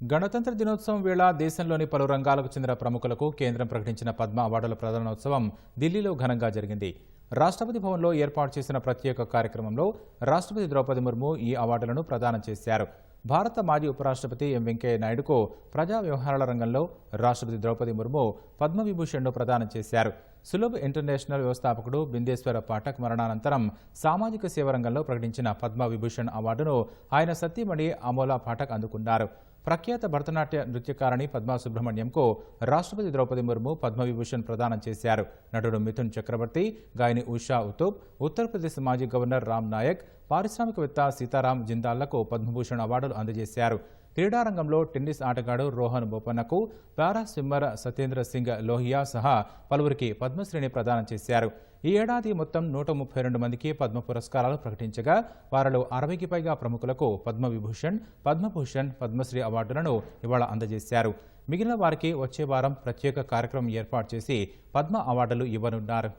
గణతంత్ర దినోత్సవం వేళ దేశంలోని పలు రంగాలకు చెందిన ప్రముఖులకు కేంద్రం ప్రకటించిన పద్మ అవార్డుల ప్రదానోత్సవం ఢిల్లీలో ఘనంగా జరిగింది. రాష్ట్రపతి భవన్లో ఏర్పాటు చేసిన ప్రత్యేక కార్యక్రమంలో రాష్ట్రపతి ద్రౌపది ముర్ము ఈ అవార్డులను ప్రదానం చేశారు. భారత మాజీ ఉపరాష్ట్రపతి ఎం వెంకయ్య నాయుడుకు ప్రజా వ్యవహారాల రంగంలో రాష్ట్రపతి ద్రౌపది ముర్ము పద్మవిభూషణ్ను ప్రదానం చేశారు. సులభ్ ఇంటర్నేషనల్ వ్యవస్థాపకుడు బిందేశ్వర పాఠక్ మరణానంతరం సామాజిక సేవ రంగంలో ప్రకటించిన పద్మ విభూషణ్ అవార్డును ఆయన సతీమణి అమోలా పాఠక్ అందుకున్నారు. ప్రఖ్యాత భరతనాట్య నృత్యకారిణి పద్మా సుబ్రహ్మణ్యంకు రాష్ట్రపతి ద్రౌపది ముర్ము పద్మవిభూషణ్ ప్రదానం చేశారు. నటుడు మిథున్ చక్రవర్తి గాయని ఉషా ఉతూప్ ఉత్తరప్రదేశ్ మాజీ గవర్నర్ రామ్ నాయక్ పారిశ్రామికవేత్త సీతారాం జిందాల్లకు పద్మభూషణ్ అవార్డులు అందజేశారు. క్రీడారంగంలో టెన్నిస్ ఆటగాడు రోహన్ బొపన్నకు పారా స్విమ్మర్ సత్యేంద్ర సింగ్ లోహియా సహా పలువురికి పద్మశ్రేణి ప్రదానం చేశారు. ఈ ఏడాది మొత్తం నూట ముప్పై రెండు మందికి పద్మ పురస్కారాలు ప్రకటించగా వారిలో అరవైకి పైగా ప్రముఖులకు పద్మవిభూషణ్ పద్మభూషణ్ పద్మశ్రీ అవార్డులను ఇవాళ అందజేశారు. మిగిలిన వారికి వచ్చే వారం ప్రత్యేక కార్యక్రమం ఏర్పాటు చేసి పద్మ అవార్డులు ఇవ్వనున్నారు.